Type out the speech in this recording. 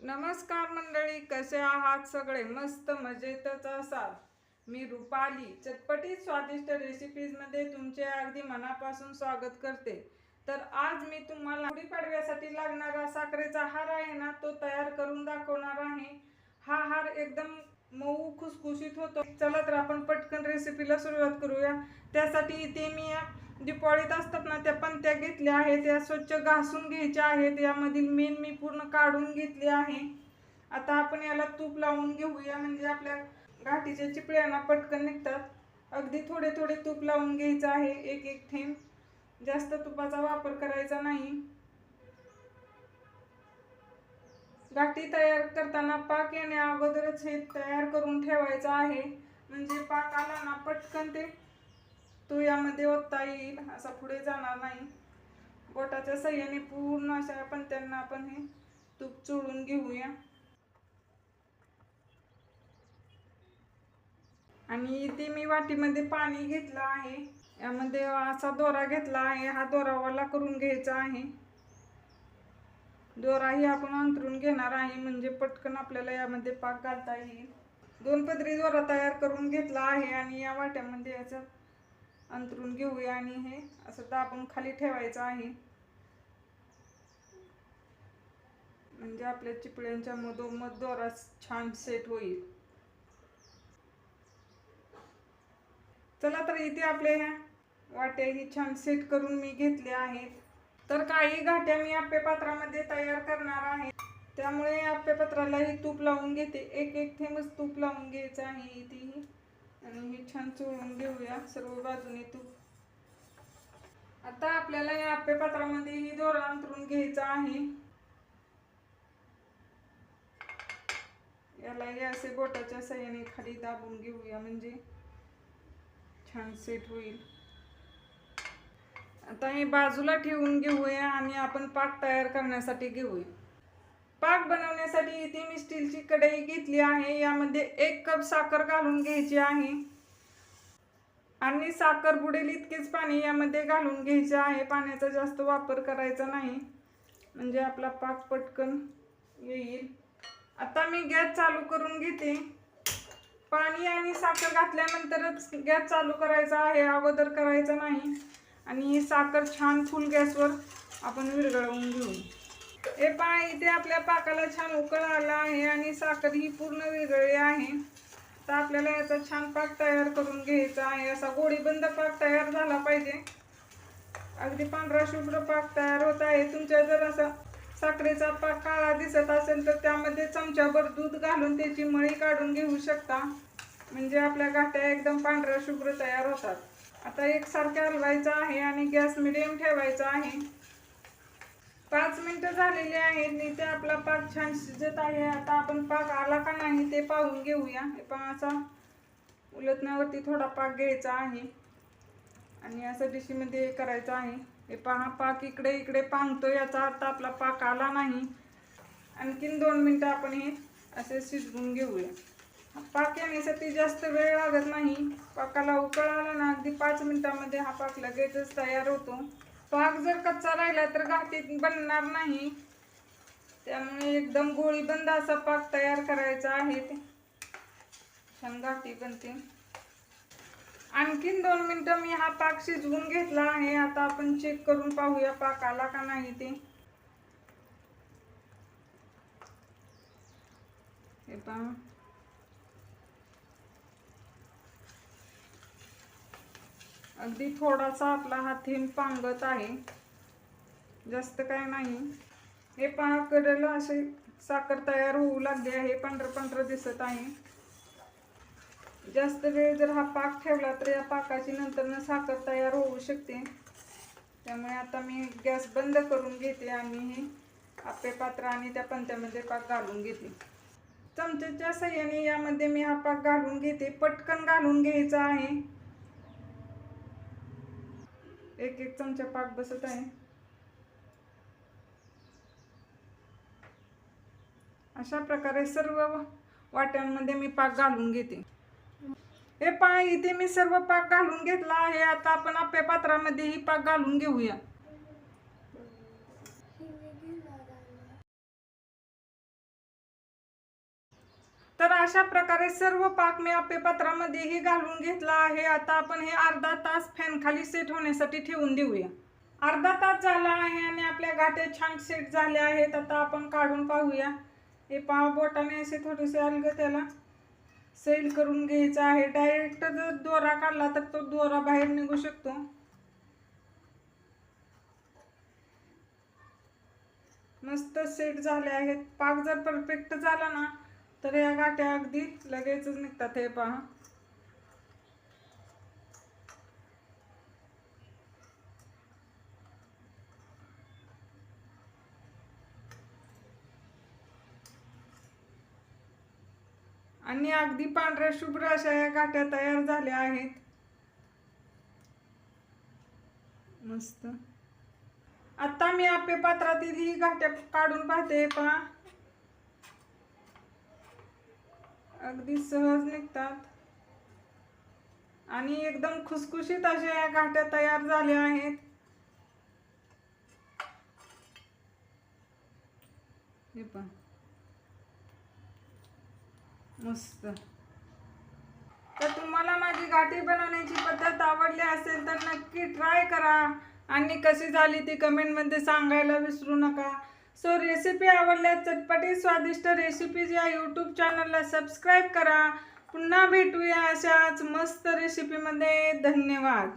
नमस्कार मंडळी कसे आहात सगळे? मस्त मजेतच असाल. मी रुपाली चटपटीत स्वादिष्ट रेसिपीजमध्ये तुमचे अगदी मनापासून स्वागत करते. तर आज मी तुम्हाला गुढीपाडव्यासाठी लागणारा साखरेचा हार आहे ना तो तयार करून दाखवणार आहे. हा हार एकदम मऊ खुसखुशीत होतो. चला तर आपण पटकन रेसिपीला सुरुवात करूया. त्यासाठी इथे मी या दिपाळीत असतात ना त्या पंत्या घेतल्या आहेत त्या स्वच्छ घासून घ्यायच्या आहेत यामधील मेन मी पूर्ण काढून घेतली आहे. आता आपण याला तूप लावून घेऊया म्हणजे आपल्या घाटीच्या चिपळ्यांना पटकन निघतात. अगदी थोडे थोडे तूप लावून घ्यायचं आहे एक एक थेंब. जास्त तुपाचा वापर करायचा नाही. गाठी तयार करताना पाक येण्या अगोदरच हे तयार करून ठेवायचं आहे. म्हणजे पाक आला ना पटकन ते तो यामध्ये ओतता येईल असा पुढे जाणार नाही. बोटाच्या सहाय्याने पूर्ण अशा आपण त्यांना आपण हे तूप चोळून घेऊया. आणि इथे मी वाटीमध्ये पाणी घेतलं आहे. यामध्ये असा दोरा घेतला आहे हा दोरा वाला करून घ्यायचा आहे. दोराही आपण अंतरून घेणार आहे म्हणजे पटकन आपल्याला यामध्ये पाक घालता येईल. दोन पदरी दोरा तयार करून घेतला आहे आणि या वाट्यामध्ये याचा अंतरून घेऊया आणि हे असं दाबून खाली ठेवायचं आहे. म्हणजे आपल्या चिपळ्यांच्या मधोमध दोरा छान सेट होईल. चला तर इथे आपल्या ह्या वाट्या ही छान सेट करून मी घेतल्या आहेत. तर काही घाट्या मी आप्पे पात्रामध्ये तयार करणार आहे. त्यामुळे आप्पे पात्रालाही तूप लावून घेते. एक एक थेंबच तूप लावून घ्यायचं आहे इथेही. आणि हे छान चोळून घेऊया सर्व बाजूने तूप आता आपल्याला या आप्पे पात्रामध्ये ही दोरा अंतरून घ्यायचा आहे. याला हे असे बोटाच्या सहाय्याने खाली दाबून घेऊया म्हणजे छान सेट होईल. आता हे बाजूला ठेवून घेऊया आणि आपण पाक तयार करण्यासाठी घेऊया. पाक बनवण्यासाठी इथे मी स्टीलची कढई घेतली आहे. यामध्ये एक कप साखर घालून घ्यायची आहे. आणि साखर बुडेल इतकेच पाणी यामध्ये घालून घ्यायचे आहे. पाण्याचा जास्त वापर करायचा नाही. म्हणजे आपला पाक पटकन येईल. आता मी गॅस चालू करून घेते. पाणी आणि साखर घातल्यानंतरच गॅस चालू करायचा आहे. अगोदर करायचा नाही. आणि ही साखर छान फुल गॅसवर आपण विरघळवून घेऊ. हे पहा इथे आपल्या पाकाला छान उकळ आला आहे आणि साखर ही पूर्ण वेगळी आहे. तर आपल्याला याचा छान पाक तयार करून घ्यायचा आहे. असा गोडीबंद पाक तयार झाला पाहिजे. अगदी पांढरा शुभ्र पाक तयार होत आहे. तुमच्या जर असा साखरेचा पाक काळा दिसत असेल तर त्यामध्ये चमच्याभर दूध घालून त्याची मळी काढून घेऊ शकता. म्हणजे आपल्या गाठ्या एकदम पांढऱ्या शुभ्र तयार होतात. आता एकसारख्या हलवायचं आहे आणि गॅस मिडियम ठेवायचा आहे. पाच मिनटं झालेली आहेत आणि ते आपला पाक छान शिजत आहे. आता आपण पाक आला का नाही ते पाहून घेऊया. हे पहा असा उलटण्यावरती थोडा पाक घ्यायचा आहे. आणि असं डिशीमध्ये करायचं आहे. हे पहा पाक इकडे इकडे पांगतो याचा अर्थ आपला पाक आला नाही. आणखीन दोन मिनटं आपण हे असे शिजवून घेऊया. पाक येण्यासाठी जास्त वेळ लागत नाही. पाकाला उकळ आला ना अगदी पाच मिनटामध्ये हा पाक लगेचच तयार होतो. पाक जर कच्चा राहिला तर घाटीत बनणार नाही. त्यामुळे एकदम गोळी बंद असा पाक तयार करायचा आहे ते. छान घाटी बनते. आणखीन दोन मिनटं मी हा पाक शिजवून घेतला आहे. आता आपण चेक करून पाहूया पाक आला का नाही ते. हे पहा. अगदी थोडासा आपला हा थेंब पांगत आहे. जास्त काय नाही. हे पहा कडेला असे साखर तयार होऊ लागली आहे पांढरं पांढरं दिसत आहे. जास्त वेळ जर हा पाक ठेवला तर या पाकाची नंतर साखर तयार होऊ शकते. त्यामुळे आता मी गॅस बंद करून घेते आणि हे आपे पात्र आणि त्या पंत्यामध्ये पाक घालून घेते. चमच्याच्या सहाय्याने यामध्ये मी हा पाक घालून घेते. पटकन घालून घ्यायचा आहे. एक एक चमचा पाक बसत आहे. अशा प्रकारे सर्व वाट्यांमध्ये मी पाक घालून घेते. हे पा इथे मी सर्व पाक घालून घेतला आहे. आता आपण आपल्या पात्रामध्ये ही पाक घालून घेऊया. तर अशा प्रकारे सर्व पाक मी अपेपत्रामध्येही घालून घेतला आहे. आता आपण हे अर्धा तास फॅनखाली सेट होण्यासाठी ठेवून देऊया. अर्धा तास झाला आहे आणि आपल्या गाठे छान सेट झाले आहेत. आता आपण काढून पाहूया. हे पाव बोटाने असे थोडेसे अलग त्याला सैल करून घ्यायचं आहे. डायरेक्ट जर दोरा काढला तर तो दोरा बाहेर निघू शकतो. मस्त सेट झाले आहेत. पाक जर परफेक्ट झाला ना तर या गाठ्या अगदी लगेचच निघतात हे पहा. आणि अगदी पांढऱ्या शुभ्र अशा या गाठ्या तयार झाल्या आहेत. मस्त. आता मी आपे पात्रातील ही गाठ्या काढून पाहते पहा. अगदी सहज निघतात. आणि एकदम खुसखुशीत अशा या घाट्या तयार झाल्या आहेत. हे पण मस्त. तर तुम्हाला माझी गाठी बनवण्याची पद्धत आवडली असेल तर नक्की ट्राय करा. आणि कशी झाली ती कमेंटमध्ये सांगायला विसरू नका. सो रेसिपी आवडल्या चटपटी स्वादिष्ट रेसिपीज या यूट्यूब चॅनलला सबस्क्राईब करा. पुन्हा भेटूया अशाच मस्त रेसिपीमध्ये धन्यवाद.